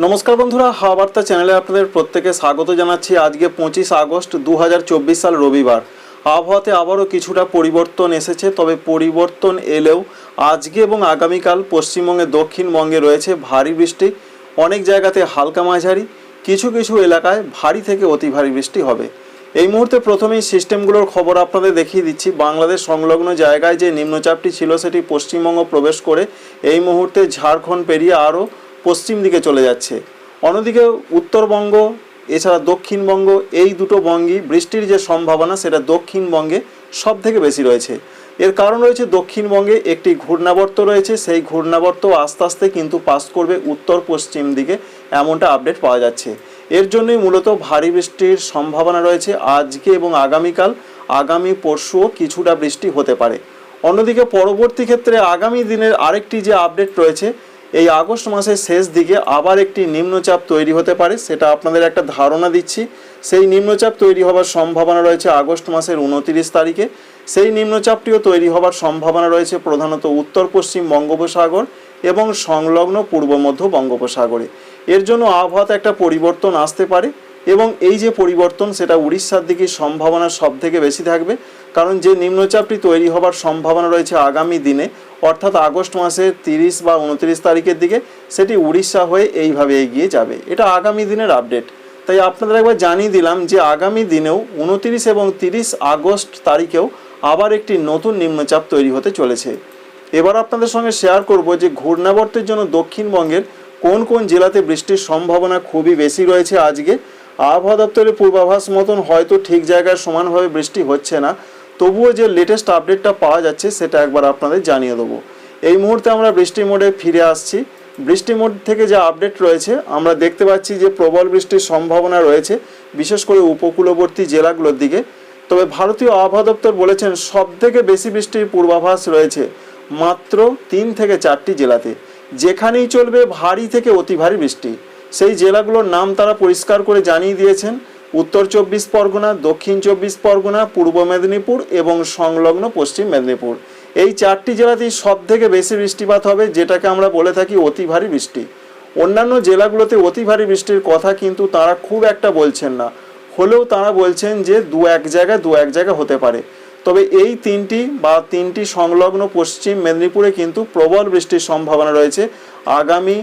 নমস্কার বন্ধুরা, হাওয়া বার্তা চ্যানেলে আপনাদের প্রত্যেকে স্বাগত জানাচ্ছি। আজকে পঁচিশ আগস্ট দু হাজার চব্বিশ সাল রবিবার। আবহাওয়াতে আবারও কিছুটা পরিবর্তন এসেছে, তবে পরিবর্তন এলেও আজকে এবং আগামীকাল পশ্চিমবঙ্গে দক্ষিণবঙ্গে রয়েছে ভারী বৃষ্টি, অনেক জায়গাতে হালকা মাঝারি, কিছু কিছু এলাকায় ভারী থেকে অতি ভারী বৃষ্টি হবে। এই মুহূর্তে প্রথমেই সিস্টেমগুলোর খবর আপনাদের দেখিয়ে দিচ্ছি। বাংলাদেশ সংলগ্ন জায়গায় যে নিম্নচাপটি ছিল, সেটি পশ্চিমবঙ্গ প্রবেশ করে এই মুহূর্তে ঝাড়খণ্ড পেরিয়ে আরও পশ্চিম দিকে চলে যাচ্ছে। অন্যদিকে উত্তরবঙ্গ, এছাড়া দক্ষিণবঙ্গ, এই দুটো বঙ্গই বৃষ্টির যে সম্ভাবনা সেটা দক্ষিণবঙ্গে সব থেকে বেশি রয়েছে। এর কারণ রয়েছে দক্ষিণবঙ্গে একটি ঘূর্ণাবর্ত রয়েছে, সেই ঘূর্ণাবর্ত আস্তে আস্তে কিন্তু পাস করবে উত্তর পশ্চিম দিকে এমনটা আপডেট পাওয়া যাচ্ছে। এর জন্যই মূলত ভারী বৃষ্টির সম্ভাবনা রয়েছে আজকে এবং আগামীকাল। আগামী পরশুও কিছুটা বৃষ্টি হতে পারে। অন্যদিকে পরবর্তী ক্ষেত্রে আগামী দিনের আরেকটি যে আপডেট রয়েছে এই আগস্ট মাসের শেষ দিকে আবার একটি নিম্নচাপ তৈরি হতে পারে, সেটা আপনাদের একটা ধারণা দিচ্ছি। সেই নিম্নচাপ তৈরি হওয়ার সম্ভাবনা রয়েছে আগস্ট মাসের উনতিরিশ তারিখে। সেই নিম্নচাপটিও তৈরি হওয়ার সম্ভাবনা রয়েছে প্রধানত উত্তর, পশ্চিম বঙ্গোপসাগর এবং সংলগ্ন পূর্ব মধ্য বঙ্গোপসাগরে। এর জন্য আবহাওয়াতে একটা পরিবর্তন আসতে পারে এবং এই যে পরিবর্তন, সেটা উড়িষ্যার দিকে সম্ভাবনা সব থেকে বেশি থাকবে। কারণ যে নিম্নচাপটি তৈরি হবার সম্ভাবনা রয়েছে আগামী দিনে, অর্থাৎ আগস্ট মাসের তিরিশ বা উনত্রিশ তারিখের দিকে, সেটি উড়িষ্যা হয়ে এইভাবে এগিয়ে যাবে। এটা আগামী দিনের আপডেট। তাই আপনাদের একবার জানিয়ে দিলাম যে আগামী দিনেও উনত্রিশ এবং তিরিশ আগস্ট তারিখেও আবার একটি নতুন নিম্নচাপ তৈরি হতে চলেছে। এবার আপনাদের সঙ্গে শেয়ার করব যে ঘূর্ণাবর্তের জন্য দক্ষিণবঙ্গের কোন কোন জেলাতে বৃষ্টির সম্ভাবনা খুবই বেশি রয়েছে আজকে। আবহাওয়া দপ্তরের পূর্বাভাস মতন হয়তো ঠিক জায়গায় সমানভাবে বৃষ্টি হচ্ছে না। তবুও যে লেটেস্ট আপডেটটা পাওয়া যাচ্ছে, সেটা একবার আপনাদের জানিয়ে দেবো। এই মুহূর্তে আমরা বৃষ্টি মোডে ফিরে আসছি। বৃষ্টি মোড থেকে যে আপডেট রয়েছে, আমরা দেখতে পাচ্ছি যে প্রবল বৃষ্টির সম্ভাবনা রয়েছে, বিশেষ করে উপকূলবর্তী জেলাগুলোর দিকে। তবে ভারতীয় আবহাওয়া দপ্তর বলেছেন সব থেকে বেশি বৃষ্টির পূর্বাভাস রয়েছে মাত্র তিন থেকে চারটি জেলাতে। যেখানেই চলবে, ভারী থেকে অতি ভারী বৃষ্টি। সেই জেলাগুলোর নাম তারা পরিষ্কার করে জানিয়ে দিয়েছেন। উত্তর চব্বিশ পরগনা, দক্ষিণ চব্বিশ পরগনা, পূর্ব মেদিনীপুর এবং সংলগ্ন পশ্চিম মেদিনীপুর। এই চারটি জেলাতেই সব থেকে বেশি বৃষ্টিপাত হবে, যেটাকে আমরা বলে থাকি অতি ভারী বৃষ্টি। অন্যান্য জেলাগুলোতে অতি ভারী বৃষ্টির কথা কিন্তু তারা খুব একটা বলছেন না। হলেও তারা বলছেন যে দু এক জায়গায় দু এক জায়গা হতে পারে। তবে এই তিনটি বা তিনটি সংলগ্ন পশ্চিম মেদিনীপুরে কিন্তু প্রবল বৃষ্টির সম্ভাবনা রয়েছে। আগামী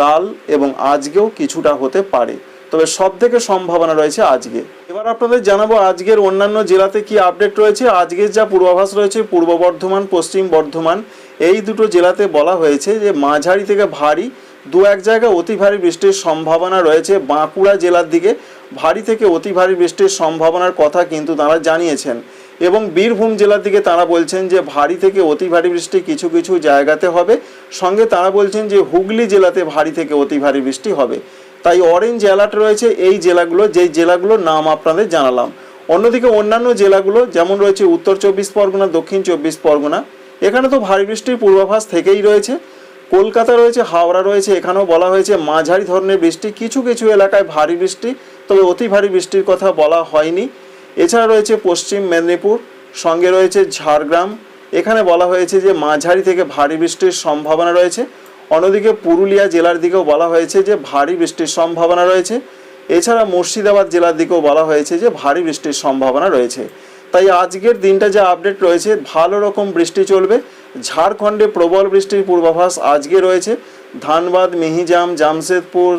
কাল এবং আজকেও কিছুটা হতে পারে। তবে সব থেকে সম্ভাবনা রয়েছে আজকে। এবার আপনাদের জানাব আজকের অন্যান্য জেলাতে কি আপডেট রয়েছে। আজকের যা পূর্বাভাস রয়েছে, পূর্ব বর্ধমান, পশ্চিম বর্ধমান, এই দুটো জেলাতে বলা হয়েছে যে, মাঝারি থেকে ভারী, দু এক জায়গায় অতি ভারী বৃষ্টির সম্ভাবনা রয়েছে। বাঁকুড়া জেলার দিকে ভারী থেকে অতি ভারী বৃষ্টির সম্ভাবনার কথা কিন্তু তারা জানিয়েছেন। এবং বীরভূম জেলার দিকে তারা বলছেন যে, ভারী থেকে অতি ভারী বৃষ্টি কিছু কিছু জায়গাতে হবে। সঙ্গে তারা বলছেন যে, হুগলি জেলাতে ভারী থেকে অতি ভারী বৃষ্টি হবে। তাই অরেঞ্জ অ্যালার্ট রয়েছে, এই জেলাগুলো, যেই জেলাগুলোর নাম আপনাদের জানালাম। অন্যদিকে অন্যান্য জেলাগুলো, যেমন রয়েছে উত্তর চব্বিশ পরগনা, দক্ষিণ চব্বিশ পরগনা, এখানে তো ভারী বৃষ্টির পূর্বাভাস থেকেই রয়েছে। কলকাতা রয়েছে, হাওড়া রয়েছে, এখানেও বলা হয়েছে মাঝারি ধরনের বৃষ্টি, কিছু কিছু এলাকায় ভারী বৃষ্টি, তবে অতি ভারী বৃষ্টির কথা বলা হয়নি। এছাড়া রয়েছে পশ্চিম মেদিনীপুর, সঙ্গে রয়েছে ঝাড়গ্রাম, এখানে বলা হয়েছে যে মাঝারি থেকে ভারী বৃষ্টির সম্ভাবনা রয়েছে। অন্যদিকে পুরুলিয়া জেলার দিকেও বলা হয়েছে যে ভারী বৃষ্টির সম্ভাবনা রয়েছে। এছাড়া মুর্শিদাবাদ জেলার দিকেও বলা হয়েছে যে ভারী বৃষ্টির সম্ভাবনা রয়েছে। তাই আজকের দিনটা যে আপডেট রয়েছে, ভালো রকম বৃষ্টি চলবে। ঝাড়খণ্ডে প্রবল বৃষ্টির পূর্বাভাস আজকে রয়েছে। ধানবাদ, মিহিজাম, জামশেদপুর,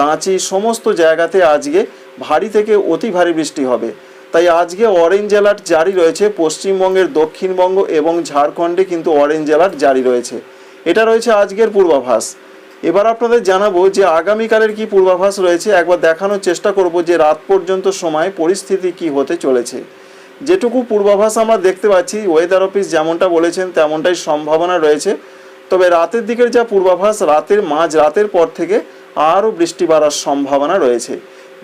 রাঁচি সমস্ত জায়গাতে আজকে ভারী থেকে অতি ভারী বৃষ্টি হবে। তাই আজকে অরেঞ্জ অ্যালার্ট জারি রয়েছে। পশ্চিমবঙ্গের দক্ষিণবঙ্গ এবং ঝাড়খণ্ডে কিন্তু অরেঞ্জ অ্যালার্ট জারি রয়েছে। এটা রয়েছে আজকের পূর্বাভাস। এবার আপনাদের জানাব যে আগামীকালের কি পূর্বাভাস রয়েছে, একবার দেখানোর চেষ্টা করব যে রাত পর্যন্ত সময় পরিস্থিতি কি হতে চলেছে। যেটুকু পূর্বাভাস আমরা দেখতে পাচ্ছি ওয়েদার অফিস যেমনটা বলেছেন, তেমনটাই সম্ভাবনা রয়েছে। তবে রাতের দিকের যা পূর্বাভাস, রাতের মাঝ, রাতের পর থেকে আরও বৃষ্টি বাড়ার সম্ভাবনা রয়েছে।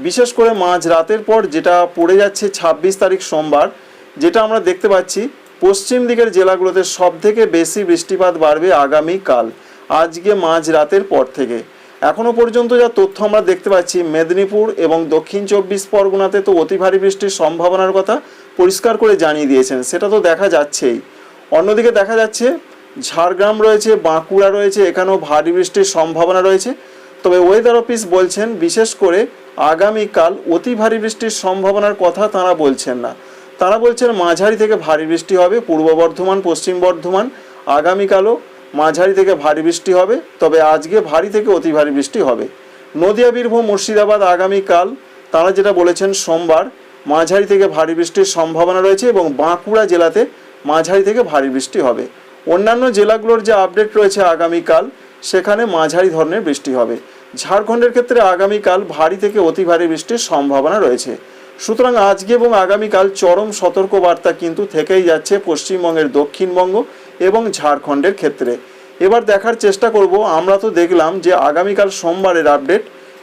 বিশেষ করে মাঝ, রাতের পর যেটা পড়ে যাচ্ছে ছাব্বিশ তারিখ সোমবার, যেটা আমরা দেখতে পাচ্ছি পশ্চিম দিকের জেলাগুলোতে সব থেকে বেশি বৃষ্টিপাত বাড়বে আগামীকাল, আজকে মাঝ রাতের পর থেকে। এখনও পর্যন্ত যা তথ্য আমরা দেখতে পাচ্ছি, মেদিনীপুর এবং দক্ষিণ চব্বিশ পরগনাতে তো অতি ভারী বৃষ্টির সম্ভাবনার কথা পরিষ্কার করে জানিয়ে দিয়েছেন, সেটা তো দেখা যাচ্ছেই। অন্যদিকে দেখা যাচ্ছে, ঝাড়গ্রাম রয়েছে, বাঁকুড়া রয়েছে, এখানেও ভারী বৃষ্টির সম্ভাবনা রয়েছে। তবে ওয়েদার অফিস বলছেন, বিশেষ করে আগামীকাল অতি ভারী বৃষ্টির সম্ভাবনার কথা তারা বলছেন না। তারা বলছেন মাঝারি থেকে ভারী বৃষ্টি হবে, পূর্ব বর্ধমান, পশ্চিম বর্ধমান, আগামীকালও মাঝারি থেকে ভারী বৃষ্টি হবে, তবে আজকে ভারী থেকে অতি ভারী বৃষ্টি হবে। নদিয়া, বীরভূম, মুর্শিদাবাদ আগামীকাল, তারা যেটা বলেছেন সোমবার, মাঝারি থেকে ভারী বৃষ্টির সম্ভাবনা রয়েছে এবং বাঁকুড়া জেলাতে মাঝারি থেকে ভারী বৃষ্টি হবে। অন্যান্য জেলাগুলোর যে আপডেট রয়েছে আগামীকাল, সেখানে মাঝারি ধরনের বৃষ্টি হবে। ঝাড়খণ্ডের ক্ষেত্রে আগামীকাল ভারী থেকে অতি ভারী বৃষ্টির সম্ভাবনা রয়েছে। সুতরাং আজকে এবং আগামীকাল চরম সতর্কবার্তা কিন্তু থেকেই যাচ্ছে পশ্চিমবঙ্গের দক্ষিণবঙ্গ এবং ঝাড়খণ্ডের ক্ষেত্রে। এবার দেখার চেষ্টা করব, আমরা তো দেখলাম যে আগামীকাল সোমবারের আপডেট,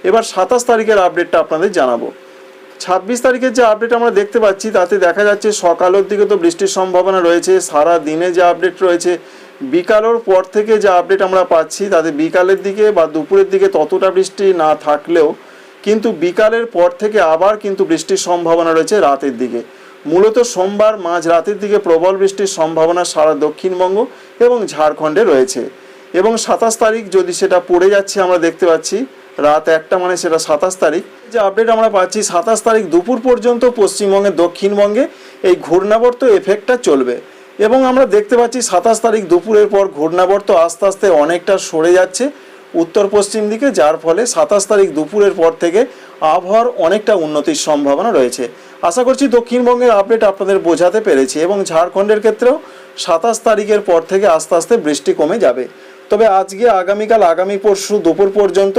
এবার সাতাশ তারিখের আপডেটটা আপনাদের জানাব। ছাব্বিশ তারিখের যে আপডেট আমরা দেখতে পাচ্ছি, তাতে দেখা যাচ্ছে সকালের দিকে তো বৃষ্টির সম্ভাবনা রয়েছে, সারা দিনে যে আপডেট রয়েছে, বিকালের পর থেকে যে আপডেট আমরা পাচ্ছি, তাতে বিকালের দিকে বা দুপুরের দিকে ততটা বৃষ্টি না থাকলেও কিন্তু বিকালের পর থেকে আবার কিন্তু বৃষ্টির সম্ভাবনা রয়েছে রাতের দিকে। মূলত সোমবার মাঝ রাতের দিকে প্রবল বৃষ্টির সম্ভাবনা সারা দক্ষিণবঙ্গ এবং ঝাড়খণ্ডে রয়েছে। এবং সাতাশ তারিখ যদি সেটা পড়ে যাচ্ছে আমরা দেখতে পাচ্ছি, রাত একটা মানে সেটা সাতাশ তারিখ। যে আপডেট আমরা পাচ্ছি, সাতাশ তারিখ দুপুর পর্যন্ত পশ্চিমবঙ্গের দক্ষিণবঙ্গে এই ঘূর্ণাবর্ত এফেক্টটা চলবে। এবং আমরা দেখতে পাচ্ছি সাতাশ তারিখ দুপুরের পর ঘূর্ণাবর্ত আস্তে আস্তে অনেকটা সরে যাচ্ছে। উত্তর পশ্চিম দিকে, যার ফলে সাতাশ তারিখ দুপুরের পর থেকে আবহাওয়ার অনেকটা উন্নতির সম্ভাবনা রয়েছে। আশা করছি দক্ষিণবঙ্গের আপডেট আপনাদের বোঝাতে পেরেছি এবং ঝাড়খণ্ডের ক্ষেত্রেও সাতাশ তারিখের পর থেকে আস্তে আস্তে বৃষ্টি কমে যাবে। তবে আজকে, আগামীকাল, আগামী পরশু দুপুর পর্যন্ত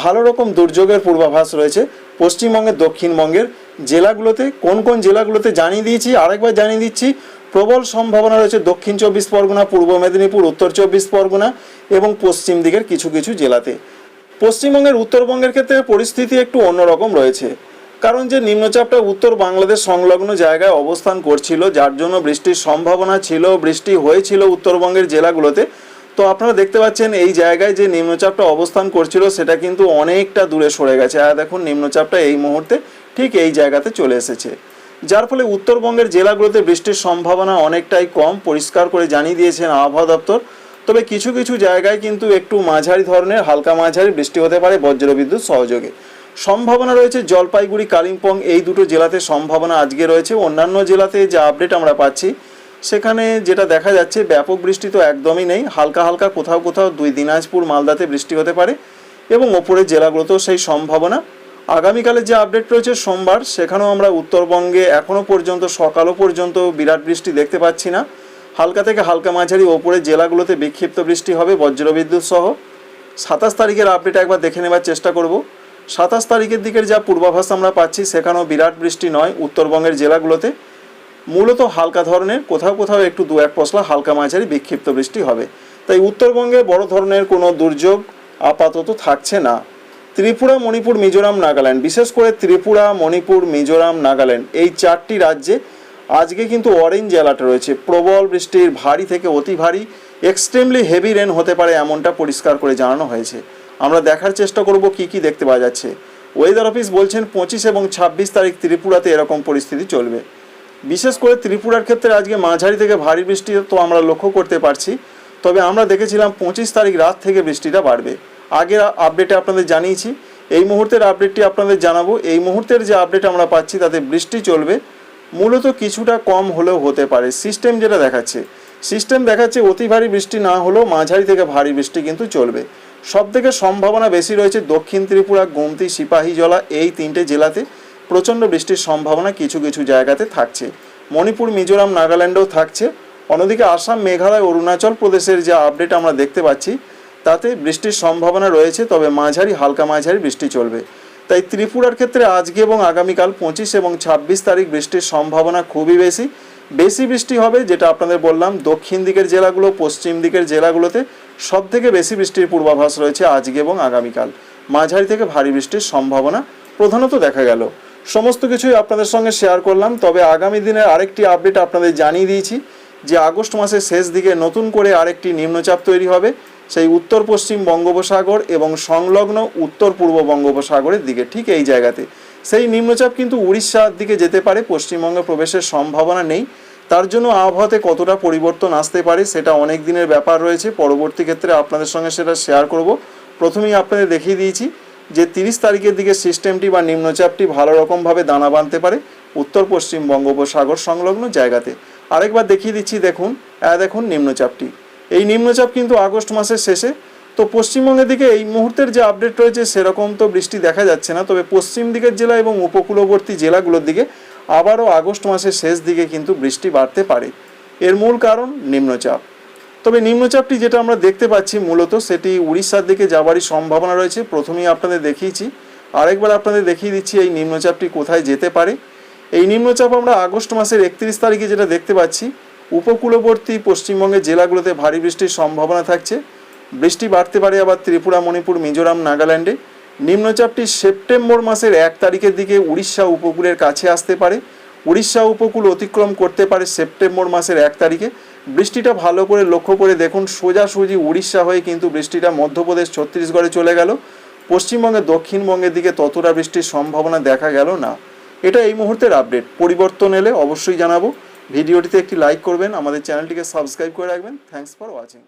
ভালো রকম দুর্যোগের পূর্বাভাস রয়েছে পশ্চিমবঙ্গের, দক্ষিণবঙ্গের। জেলাগুলোতে, কোন কোন জেলাগুলোতে জানিয়ে দিয়েছি, আরেকবার জানিয়ে দিচ্ছি, প্রবল সম্ভাবনা রয়েছে দক্ষিণ চব্বিশ পরগনা, পূর্ব মেদিনীপুর, উত্তর চব্বিশ পরগনা এবং পশ্চিম দিকের কিছু কিছু জেলাতে। পশ্চিমবঙ্গের উত্তরবঙ্গের ক্ষেত্রে পরিস্থিতি একটু অন্যরকম রয়েছে। কারণ যে নিম্নচাপটা উত্তর বাংলাদেশ সংলগ্ন জায়গায় অবস্থান করছিল, যার জন্য বৃষ্টির সম্ভাবনা ছিল, বৃষ্টি হয়েছিল উত্তরবঙ্গের জেলাগুলোতে, তো আপনারা দেখতে পাচ্ছেন এই জায়গায় যে নিম্নচাপটা অবস্থান করছিল, সেটা কিন্তু অনেকটা দূরে সরে গেছে। আর দেখুন, নিম্নচাপটা এই মুহূর্তে ঠিক এই জায়গাতে চলে এসেছে। যার ফলে উত্তরবঙ্গের জেলাগুলোতে বৃষ্টির সম্ভাবনা অনেকটাই কম, পরিষ্কার করে জানিয়ে দিয়েছেন আবহাওয়া দপ্তর। তবে কিছু কিছু জায়গায় কিন্তু একটু মাঝারি ধরনের, হালকা মাঝারি বৃষ্টি হতে পারে বজ্রবিদ্যুৎ সহযোগে। সম্ভাবনা রয়েছে জলপাইগুড়ি, কালিম্পং, এই দুটো জেলাতে সম্ভাবনা আজকে রয়েছে। অন্যান্য জেলাতে যে আপডেট আমরা পাচ্ছি, সেখানে যেটা দেখা যাচ্ছে, ব্যাপক বৃষ্টি তো একদমই নেই। হালকা হালকা কোথাও কোথাও দুই দিনাজপুর, মালদাতে বৃষ্টি হতে পারে এবং ওপরের জেলাগুলোতেও সেই সম্ভাবনা আগামীকালের যে আপডেট রয়েছে সোমবার, সেখানেও আমরা উত্তরবঙ্গে এখনও পর্যন্ত, সকালও পর্যন্ত বিরাট বৃষ্টি দেখতে পাচ্ছি না। হালকা থেকে হালকা মাঝারি ওপরের জেলাগুলোতে বিক্ষিপ্ত বৃষ্টি হবে, বজ্রবিদ্যুৎ সহ। সাতাশ তারিখের আপডেট একবার দেখে নেবার চেষ্টা করব। সাতাশ তারিখের দিকের যা পূর্বাভাস আমরা পাচ্ছি, সেখানেও বিরাট বৃষ্টি নয় উত্তরবঙ্গের জেলাগুলোতে। মূলত হালকা ধরনের, কোথাও কোথাও একটু দু এক পশলা হালকা মাঝারি বিক্ষিপ্ত বৃষ্টি হবে। তাই উত্তরবঙ্গে বড় ধরনের কোনো দুর্যোগ আপাতত থাকছে না। ত্রিপুরা, মণিপুর, মিজোরাম, নাগাল্যান্ড। বিশেষ করে ত্রিপুরা, মণিপুর, মিজোরাম, নাগাল্যান্ড, এই চারটি রাজ্যে আজকে কিন্তু অরেঞ্জ অ্যালার্ট রয়েছে। প্রবল বৃষ্টির ভারী থেকে অতি ভারী এক্সট্রিমলি হেভি রেন হতে পারে এমনটা পরিষ্কার করে জানানো হয়েছে। আমরা দেখার চেষ্টা করব কি কি দেখতে পাওয়া যাচ্ছে। ওয়েদার অফিস বলছেন, পঁচিশ এবং ছাব্বিশ তারিখ ত্রিপুরাতে এরকম পরিস্থিতি চলবে। বিশেষ করে ত্রিপুরার ক্ষেত্রে আজকে মাঝারি থেকে ভারী বৃষ্টি তো আমরা লক্ষ্য করতে পারছি। তবে আমরা দেখেছিলাম, পঁচিশ তারিখ রাত থেকে বৃষ্টিটা বাড়বে। আগের আপডেটে আপনাদের জানিয়েছি। এই মুহূর্তের আপডেটটি আপনাদের জানাব। এই মুহূর্তের যে আপডেট আমরা পাচ্ছি, তাতে বৃষ্টি চলবে। মূলত কিছুটা কম হলেও হতে পারে। সিস্টেম যেটা দেখাচ্ছে সিস্টেম দেখাচ্ছে অতি ভারী বৃষ্টি না হলেও মাঝারি থেকে ভারী বৃষ্টি কিন্তু চলবে। সব থেকে সম্ভাবনা বেশি রয়েছে দক্ষিণ ত্রিপুরা, গোমতি সিপাহীজলা এই তিনটে জেলাতে। প্রচণ্ড বৃষ্টির সম্ভাবনা কিছু কিছু জায়গাতে থাকছে। মণিপুর, মিজোরাম, নাগাল্যান্ডেও থাকছে। অন্যদিকে আসাম, মেঘালয়, অরুণাচল প্রদেশের যে আপডেট আমরা দেখতে পাচ্ছি তাতে বৃষ্টির সম্ভাবনা রয়েছে, তবে মাঝারি, হালকা মাঝারি বৃষ্টি চলবে। তাই ত্রিপুরার ক্ষেত্রে আজকে এবং আগামীকাল পঁচিশ এবং ছাব্বিশ তারিখ বৃষ্টির সম্ভাবনা খুবই বেশি। বেশি বৃষ্টি হবে যেটা আপনাদের বললাম, দক্ষিণ দিকের জেলাগুলো, পশ্চিম দিকের জেলাগুলোতে সব থেকে বেশি বৃষ্টির পূর্বাভাস রয়েছে আজকে এবং আগামীকাল। মাঝারি থেকে ভারী বৃষ্টির সম্ভাবনা প্রধানত দেখা গেল। সমস্ত কিছুই আপনাদের সঙ্গে শেয়ার করলাম, তবে আগামী দিনের আরেকটি আপডেট আপনাদের জানিয়ে দিয়েছি যে আগস্ট মাসের শেষ দিকে নতুন করে আরেকটি নিম্নচাপ তৈরি হবে। সেই উত্তর পশ্চিম বঙ্গোপসাগর এবং সংলগ্ন উত্তর পূর্ব বঙ্গোপসাগরের দিকে, ঠিক এই জায়গাতে। সেই নিম্নচাপ কিন্তু উড়িষ্যার দিকে যেতে পারে, পশ্চিমবঙ্গে প্রবেশের সম্ভাবনা নেই। তার জন্য আবহাওয়াতে কতটা পরিবর্তন আসতে পারে সেটা অনেক দিনের ব্যাপার রয়েছে। পরবর্তী ক্ষেত্রে আপনাদের সঙ্গে সেটা শেয়ার করব। প্রথমেই আপনাদের দেখিয়ে দিয়েছি যে তিরিশ তারিখের দিকে সিস্টেমটি বা নিম্নচাপটি ভালো রকমভাবে দানা বাঁধতে পারে উত্তর পশ্চিম বঙ্গোপসাগর সংলগ্ন জায়গাতে। আরেকবার দেখিয়ে দিচ্ছি, দেখুন দেখুন নিম্নচাপটি। এই নিম্নচাপ কিন্তু আগস্ট মাসের শেষে। তো পশ্চিমবঙ্গের দিকে এই মুহূর্তের যে আপডেট রয়েছে, সেরকম তো বৃষ্টি দেখা যাচ্ছে না। তবে পশ্চিম দিকের জেলা এবং উপকূলবর্তী জেলাগুলোর দিকে আবারও আগস্ট মাসের শেষ দিকে কিন্তু বৃষ্টি বাড়তে পারে। এর মূল কারণ নিম্নচাপ। তবে নিম্নচাপটি যেটা আমরা দেখতে পাচ্ছি মূলত, সেটি উড়িষ্যার দিকে যাবারই সম্ভাবনা রয়েছে। প্রথমেই আপনাদের দেখিয়েছি। আরেকবার আপনাদের দেখিয়ে দিচ্ছি এই নিম্নচাপটি কোথায় যেতে পারে। এই নিম্নচাপ আমরা আগস্ট মাসের একত্রিশ তারিখে যেটা দেখতে পাচ্ছি উপকূলবর্তী পশ্চিমবঙ্গের জেলাগুলোতে ভারী বৃষ্টির সম্ভাবনা থাকছে। বৃষ্টি বাড়তে পারে আবার ত্রিপুরা, মণিপুর, মিজোরাম, নাগাল্যান্ডে। নিম্নচাপটি সেপ্টেম্বর মাসের এক তারিখের দিকে উড়িষ্যা উপকূলের কাছে আসতে পারে। উড়িষ্যা উপকূল অতিক্রম করতে পারে সেপ্টেম্বর মাসের এক তারিখে। বৃষ্টিটা ভালো করে লক্ষ্য করে দেখুন, সোজাসুজি উড়িষ্যা হয়ে কিন্তু বৃষ্টিটা মধ্যপ্রদেশ, ছত্তিশগড়ে চলে গেল। পশ্চিমবঙ্গের দক্ষিণবঙ্গের দিকে ততটা বৃষ্টির সম্ভাবনা দেখা গেল না। এটা এই মুহূর্তের আপডেট। পরিবর্তন এলে অবশ্যই জানাব। ভিডিওটিতে একটি লাইক করবেন আমাদের চ্যানেলটিকে সাবস্ক্রাইব করে রাখবেন। Thanks for watching